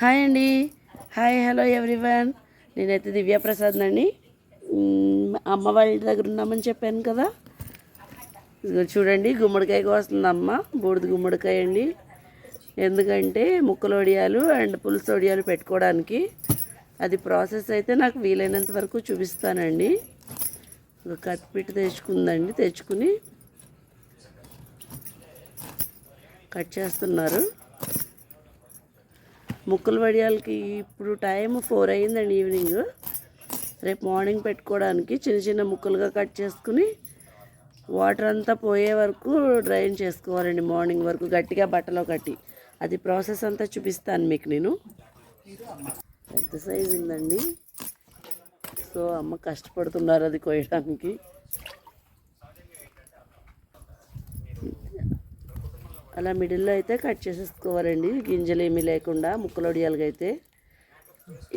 Hi అండి. Hi hello everyone. నేనైతే దివ్యాప్రసాద్ అండి. అమ్మ వాళ్ళ ఇంటి దగ్గర ఉన్నామని చెప్పాను కదా. చూడండి గుమ్మడికాయ కోస్తుంది అమ్మ. బూడిద గుమ్మడికాయ అండి. ఎందుకంటే ముక్కలు వడియాలు అండ్ పులుసు వడియాలు పెట్టుకోవడానికి అది ప్రాసెస్ అయితే నాకు వీలైనంత వరకు చూపిస్తానండి. ఒక కత్తిపీట తెచ్చుకుందండి తెచ్చుకుని కట్ చేస్తున్నారు. ముక్కలు వడియాలకి ఇప్పుడు టైం ఫోర్ అయిందండి ఈవినింగ్. రేపు మార్నింగ్ పెట్టుకోవడానికి చిన్న చిన్న ముక్కలుగా కట్ చేసుకుని వాటర్ అంతా పోయే వరకు డ్రైన్ చేసుకోవాలండి మార్నింగ్ వరకు గట్టిగా బట్టలో కట్టి. అది ప్రాసెస్ అంతా చూపిస్తాను మీకు నేను. పెద్ద సైజు ఉందండి. సో అమ్మ కష్టపడుతున్నారు అది కోయడానికి. అలా మిడిల్లో అయితే కట్ చేసేసుకోవాలండి. గింజలు ఏమీ లేకుండా ముక్కలొడియాలుగా అయితే.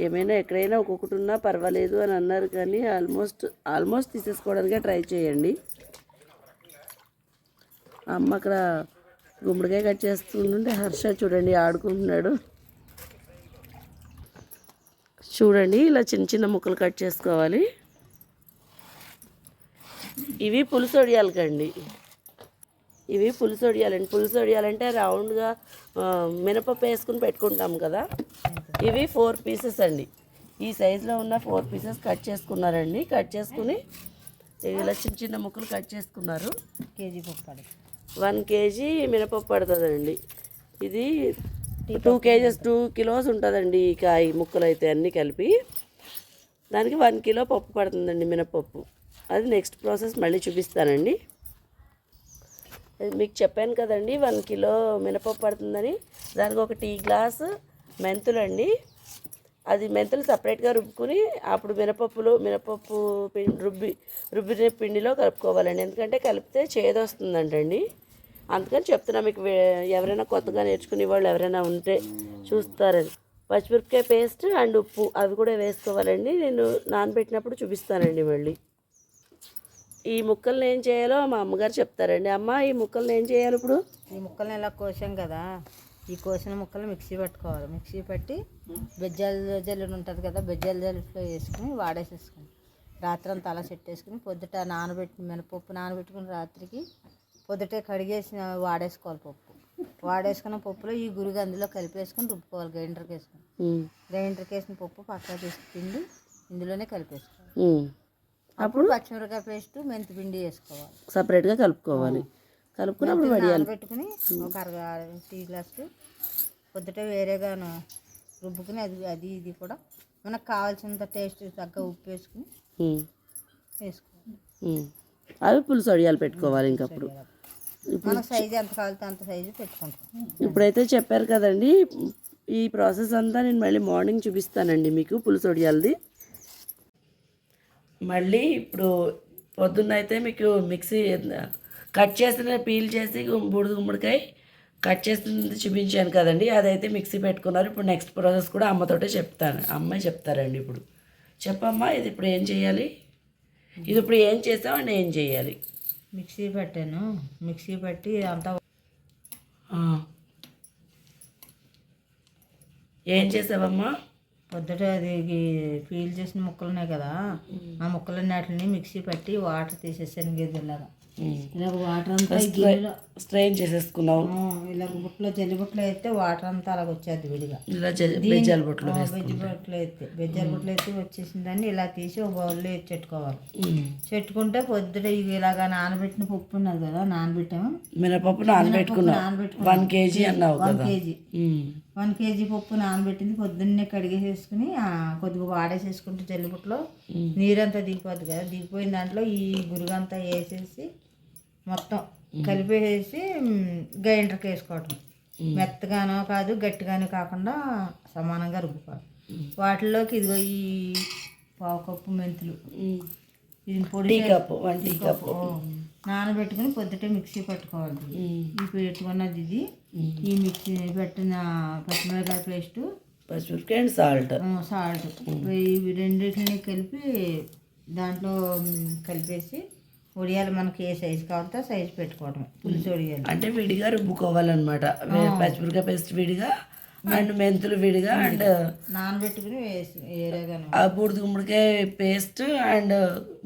ఏమైనా ఎక్కడైనా ఒక్కొక్కటి ఉన్నా పర్వాలేదు అని అన్నారు కానీ ఆల్మోస్ట్ ఆల్మోస్ట్ తీసేసుకోవడానికే ట్రై చేయండి. అమ్మ అక్కడ గుమ్మడికాయ కట్ చేస్తుంటే హర్ష చూడండి ఆడుకుంటున్నాడు. చూడండి ఇలా చిన్న చిన్న ముక్కలు కట్ చేసుకోవాలి. ఇవి పులుసు వడియాలకండి ఇవి పులుసు వడియాలండి. పులుసు వడియాలంటే రౌండ్గా మినపప్పు వేసుకుని పెట్టుకుంటాం కదా. ఇవి ఫోర్ పీసెస్ అండి. ఈ సైజులో ఉన్న ఫోర్ పీసెస్ కట్ చేసుకున్నారండి. కట్ చేసుకుని ఇలా చిన్న చిన్న ముక్కలు కట్ చేసుకున్నారు. కేజీ పప్పాడు వన్ కేజీ మినపప్పు పడుతుందండి. ఇది టూ కేజెస్ టూ కిలోస్ ఉంటుందండి ఈ కాయ ముక్కలు అయితే అన్నీ కలిపి. దానికి వన్ కిలో పప్పు పడుతుందండి మినపప్పు. అది నెక్స్ట్ ప్రాసెస్ మళ్ళీ చూపిస్తానండి. మీకు చెప్పాను కదండి వన్ కిలో మినపప్పు పడుతుందని. దానికి ఒక టీ గ్లాస్ మెంతులు అండి. అది మెంతులు సపరేట్గా రుబ్బుకుని అప్పుడు మినపప్పులో మినపప్పు పిండి రుబ్బి రుబ్బిన పిండిలో కలుపుకోవాలండి. ఎందుకంటే కలిపితే చేదు వస్తుందంటండి. అందుకని చెప్తున్నా మీకు ఎవరైనా కొత్తగా నేర్చుకునే వాళ్ళు ఎవరైనా ఉంటే చూస్తారని. పచ్చిమిరపకాయ పేస్ట్ అండ్ ఉప్పు అవి కూడా వేసుకోవాలండి. నేను నానబెట్టినప్పుడు చూపిస్తానండి మళ్ళీ. ఈ ముక్కల్ని ఏం చేయాలో మా అమ్మగారు చెప్తారండి. అమ్మ ఈ ముక్కల్ని ఏం చేయాలి ఇప్పుడు? ఈ ముక్కల్ని ఇలా కోసాం కదా ఈ కోసిన ముక్కలు మిక్సీ పట్టుకోవాలి. మిక్సీ పట్టి బెజ్జాల జల్లుడు ఉంటుంది కదా బెజ్జాల జల్లులో వేసుకుని వాడేసేసుకుని రాత్రి అంతా అలా చెట్టేసుకుని పొద్దుట నానబెట్టి మినపప్పు నానబెట్టుకుని రాత్రికి పొద్దుటే కడిగేసి వాడేసుకోవాలి పప్పు. వాడేసుకున్న పప్పులో ఈ గురుగు అందులో కలిపేసుకుని రుబ్బుకోవాలి గ్రైండర్కి వేసుకుని. గ్రైండర్కి వేసిన పప్పు పక్కన తీసి పిండి ఇందులోనే కలిపేసుకోవాలి. అప్పుడు పచ్చిమిరపకాయ పేస్ట్ మెంతి పిండి వేసుకోవాలి. సపరేట్గా కలుపుకోవాలి. కలుపుకున్నప్పుడు వడియాలి పెట్టుకుని ఒక అరగ టీ గ్లాస్ పొద్దుట వేరేగాను రుబ్బుకుని అది అది ఇది కూడా మనకు కావాల్సినంత టేస్ట్ తగ్గ ఉప్పు వేసుకుని వేసుకోవాలి. అవి పులుసు వడియాలు పెట్టుకోవాలి ఇంకప్పుడు. మన సైజు ఎంత కావాలితే అంత సైజు పెట్టుకుంటాం. ఇప్పుడైతే చెప్పారు కదండి ఈ ప్రాసెస్ అంతా నేను మళ్ళీ మార్నింగ్ చూపిస్తానండి మీకు పులుసు వడియాలది. మళ్ళీ ఇప్పుడు పొద్దున్న అయితే మీకు మిక్సీ కట్ చేసిన పీల్ చేసి బూడిద గుమ్మడికాయ కట్ చేసింది చూపించాను కదండి. అదైతే మిక్సీ పెట్టుకున్నారు. ఇప్పుడు నెక్స్ట్ ప్రాసెస్ కూడా అమ్మతోటే చెప్తాను. అమ్మాయి చెప్తారండి ఇప్పుడు. చెప్పమ్మా ఇది ఇప్పుడు ఏం చేయాలి? ఇది ఇప్పుడు ఏం చేసామండి ఏం చేయాలి? మిక్సీ పెట్టాను. మిక్సీ పట్టి అంతా. ఏం చేసావమ్మా? పొద్దుట అది పీల్ చేసిన ముక్కలు ఉన్నాయి కదా ఆ ముక్కలన్నిటిని మిక్సీ పట్టి వాటర్ తీసేసాను గిద్దెలాగా ఇలాగ వాటర్ అంతా గిన్నెలో స్ట్రెయిన్ చేసేసుకున్నావు? ఆ, ఇలాగ బుట్టలో జల్లి బుట్టలో అయితే వాటర్ అంతా అలాగ వచ్చేది విడిగా. ఇలా బెజ్జాల బెజ్జి అయితే బెజ్జాల బొట్లు అయితే వచ్చేసిన దాన్ని ఇలా తీసి ఒక బౌల్లో వేసి పెట్టుకోవాలి చెట్టుకుంటే పొద్దుట ఇవి ఇలాగా నానబెట్టిన పప్పు ఉన్నది కదా నానబెట్టాము. మినపప్పు నానబెట్టుకున్నావు. నానబెట్టుకున్నాం వన్ కేజీ అన్నావు వన్ కేజీ. వన్ కేజీ పప్పు నానబెట్టింది పొద్దున్నే కడిగేసేసుకుని కొద్దిగా వాడేసేసుకుంటే జల్లిపుట్లో నీరంతా దిగిపోద్ది కదా. దిగిపోయిన దాంట్లో ఈ గురుగంతా వేసేసి మొత్తం కలిపేసి మ్, గ్రైండర్కి వేసుకోవటం. మెత్తగానో కాదు గట్టిగానో కాకుండా సమానంగా రుబ్బుకోవాలి. వాటిలోకి ఇదిగో ఈ పావు కప్పు మెంతులు. ఇది పొడి కప్పు వన్ టీ కప్పు. నానబెట్టుకుని పొద్దుటే మిక్సీ పట్టుకోవాలి. ఈ పెట్టుకున్నది ఇది. ఈ మిక్సీ పెట్టిన పచ్చిమిరపకాయ పేస్టు. పచ్చిమిరపకాయ అండ్ సాల్ట్. సాల్ట్ ఇవి రెండింటిని కలిపి దాంట్లో కలిపేసి వడియాలు మనకి ఏ సైజు కావాలంటే సైజు పెట్టుకోవడం పులుసు వడియాలు అంటే విడిగా రుబ్బుకోవాలన్నమాట. పచ్చిమిరపకాయ పేస్ట్ విడిగా అండ్ మెంతులు విడిగా అండ్ నానబెట్టుకుని ఆ బూడిద గుమ్మడికాయ పేస్ట్ అండ్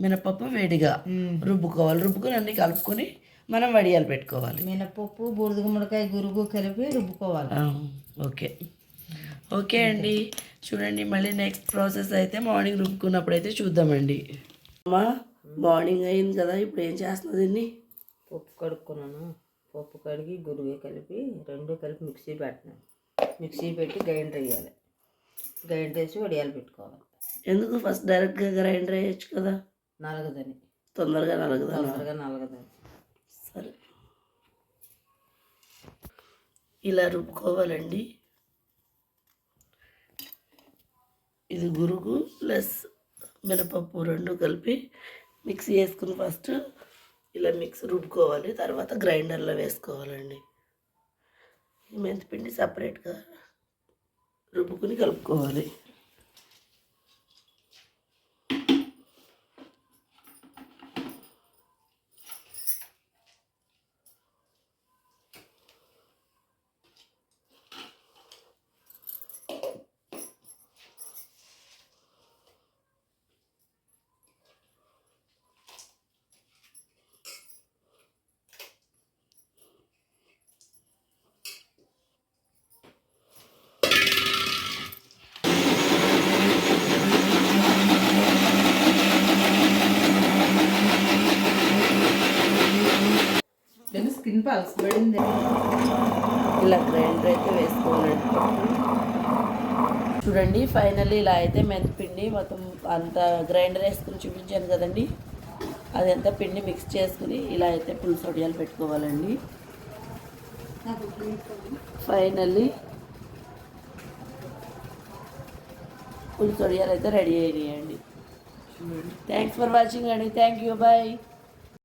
మినపప్పు వేడిగా రుబ్బుకోవాలి. రుబ్బుకొని అన్ని కలుపుకొని మనం వడియాలు పెట్టుకోవాలి. మినపప్పు బూడిద గుమ్మడికాయ గురుగు కలిపి రుబ్బుకోవాలి. ఓకే. ఓకే అండి. చూడండి మళ్ళీ నెక్స్ట్ ప్రాసెస్ అయితే మార్నింగ్ రుబ్బుకున్నప్పుడు అయితే చూద్దామండి. అమ్మా మార్నింగ్ అయింది కదా ఇప్పుడు ఏం చేస్తున్నది దీన్ని? పప్పు కడుక్కున్నాను. పప్పు కడిగి గురుగు కలిపి రెండు కలిపి మిక్సీ పెట్టినాను. మిక్సీ పెట్టి గ్రైండర్ వేయాలి గ్రైండర్ వేసి వడియాలు పెట్టుకోవాలి. ఎందుకు ఫస్ట్ డైరెక్ట్గా గ్రైండర్ వేయచ్చు కదా? నలగదని. తొందరగా నలగదా? తొందరగా నలగదని. సరే. ఇలా రుబ్బుకోవాలండి. ఇది గురుగు ప్లస్ మినపప్పు రెండు కలిపి మిక్సీ వేసుకుని ఫస్ట్ ఇలా మిక్స్ రుబ్బుకోవాలి. తర్వాత గ్రైండర్లో వేసుకోవాలండి. ఈ మెంతిపిండి సపరేట్గా రుబ్బుకుని కలుపుకోవాలి. స్కిన్ పలసబడింది ఇలా గ్రైండర్ అయితే వేసుకోవాలండి చూడండి ఫైనల్లీ ఇలా అయితే మెంతిపిండి మొత్తం అంత గ్రైండర్ వేసుకుని చూపించాను కదండి. అదంతా పిండి మిక్స్ చేసుకుని ఇలా అయితే పులుసు వడియాలు పెట్టుకోవాలండి. ఫైనల్లీ పులుసు వడియాలు అయితే రెడీ అయినాయండి. థ్యాంక్స్ ఫర్ వాచింగ్ అండి. Thank you bye